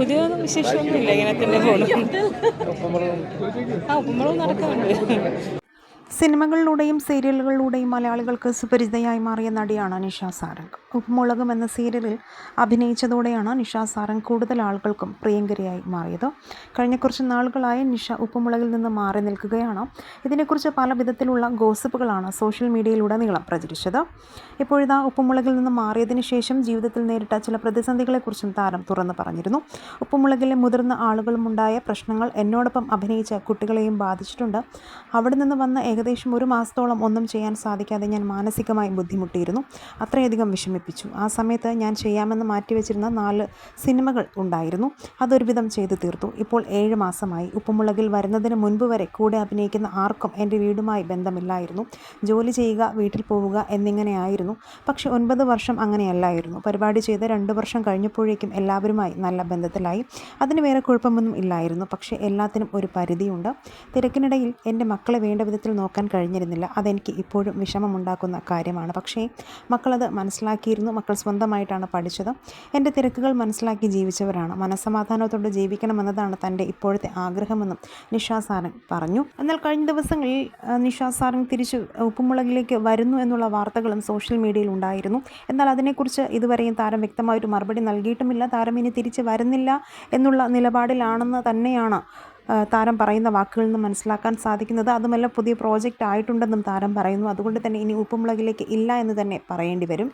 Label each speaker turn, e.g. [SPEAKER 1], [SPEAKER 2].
[SPEAKER 1] പുതിയ വിശേഷമൊന്നുമില്ല ഇങ്ങനെ തന്നെ പോകണം ആ ഉപ്പുമുളക് നടക്കാറുണ്ട്
[SPEAKER 2] സിനിമകളിലൂടെയും സീരിയലുകളിലൂടെയും മലയാളികൾക്ക് സുപരിചിതയായി മാറിയ നടിയാണ് നിഷ സാരംഗ്. ഉപ്പുമുളകും എന്ന സീരിയലിൽ അഭിനയിച്ചതോടെയാണ് നിഷ സാരംഗ് കൂടുതൽ ആളുകൾക്കും പ്രിയങ്കരിയായി മാറിയത്. കഴിഞ്ഞ കുറച്ച് നാളുകളായി നിഷ ഉപ്പുമുളകിൽ നിന്ന് മാറി നിൽക്കുകയാണ്. ഇതിനെക്കുറിച്ച് പല വിധത്തിലുള്ള ഗോസിപ്പുകളാണ് സോഷ്യൽ മീഡിയയിലുടനീളം പ്രചരിച്ചത്. ഇപ്പോഴിതാ ഉപ്പുമുളകിൽ നിന്ന് മാറിയതിന് ശേഷം ജീവിതത്തിൽ നേരിട്ട ചില പ്രതിസന്ധികളെക്കുറിച്ചും താരം തുറന്നു പറഞ്ഞിരുന്നു. ഉപ്പുമുളകിലെ മുതിർന്ന ആളുകളുമുണ്ടായ പ്രശ്നങ്ങൾ എന്നോടൊപ്പം അഭിനയിച്ച കുട്ടികളെയും ബാധിച്ചിട്ടുണ്ട്. അവിടെ നിന്ന് വന്ന ഏകദേശം ഒരു മാസത്തോളം ഒന്നും ചെയ്യാൻ സാധിക്കാതെ ഞാൻ മാനസികമായി ബുദ്ധിമുട്ടിയിരുന്നു. അത്രയധികം വിഷമിപ്പിച്ചു. ആ സമയത്ത് ഞാൻ ചെയ്യാമെന്ന് മാറ്റിവെച്ചിരുന്ന നാല് സിനിമകൾ ഉണ്ടായിരുന്നു. അതൊരുവിധം ചെയ്തു തീർത്തു. ഇപ്പോൾ ഏഴ് മാസമായി. ഉപ്പുമുളകിൽ വരുന്നതിന് മുൻപ് വരെ കൂടെ അഭിനയിക്കുന്ന ആർക്കും എന്റെ വീടുമായി ബന്ധമില്ലായിരുന്നു. ജോലി ചെയ്യുക വീട്ടിൽ പോവുക എന്നിങ്ങനെയായിരുന്നു പക്ഷെ ഒൻപത് വർഷം അങ്ങനെയല്ലായിരുന്നു. പരിപാടി ചെയ്ത് രണ്ട് വർഷം കഴിഞ്ഞപ്പോഴേക്കും എല്ലാവരുമായി നല്ല ബന്ധത്തിലായി. അതിന് വേറെ കുഴപ്പമൊന്നും ഇല്ലായിരുന്നു. പക്ഷേ എല്ലാത്തിനും ഒരു പരിധിയുണ്ട്. തിരക്കിനിടയിൽ എന്റെ മക്കളെ വേണ്ട വിധത്തിൽ നോക്കാൻ കഴിഞ്ഞിരുന്നില്ല. അതെനിക്ക് ഇപ്പോഴും വിഷമമുണ്ടാക്കുന്ന കാര്യമാണ്. പക്ഷേ മക്കളത് മനസ്സിലാക്കിയിരുന്നു. മക്കൾ സ്വന്തമായിട്ടാണ് പഠിച്ചത്. എന്റെ തിരക്കുകൾ മനസ്സിലാക്കി ജീവിച്ചവരാണ്. മനസ്സമാധാനത്തോടെ ജീവിക്കണമെന്നതാണ് തന്റെ ഇപ്പോഴത്തെ ആഗ്രഹമെന്നും നിഷാ സാരംഗ് പറഞ്ഞു. എന്നാൽ കഴിഞ്ഞ ദിവസങ്ങളിൽ നിഷാ സാരംഗ് തിരിച്ച് ഉപ്പുമുളകിലേക്ക് വരുന്നു എന്നുള്ള വാർത്തകളും സോഷ്യൽ മീഡിയയിൽ ഉണ്ടായിരുന്നു. എന്നാൽ അതിനെക്കുറിച്ച് ഇതുവരെയും താരം വ്യക്തമായൊരു മറുപടി നൽകിയിട്ടുമില്ല. താരം ഇനി തിരിച്ച് വരുന്നില്ല എന്നുള്ള നിലപാടിലാണെന്ന് തന്നെയാണ് താരം പറയുന്ന വാക്കുകളിൽ നിന്ന് മനസ്സിലാക്കാൻ സാധിക്കുന്നത് അതുമല്ല പുതിയ പ്രോജക്റ്റ് ആയിട്ടുണ്ടെന്നും താരം പറയുന്നു. അതുകൊണ്ട് തന്നെ ഇനി ഉപ്പുമുളകിലേക്ക് ഇല്ല എന്ന് തന്നെ പറയേണ്ടി വരും.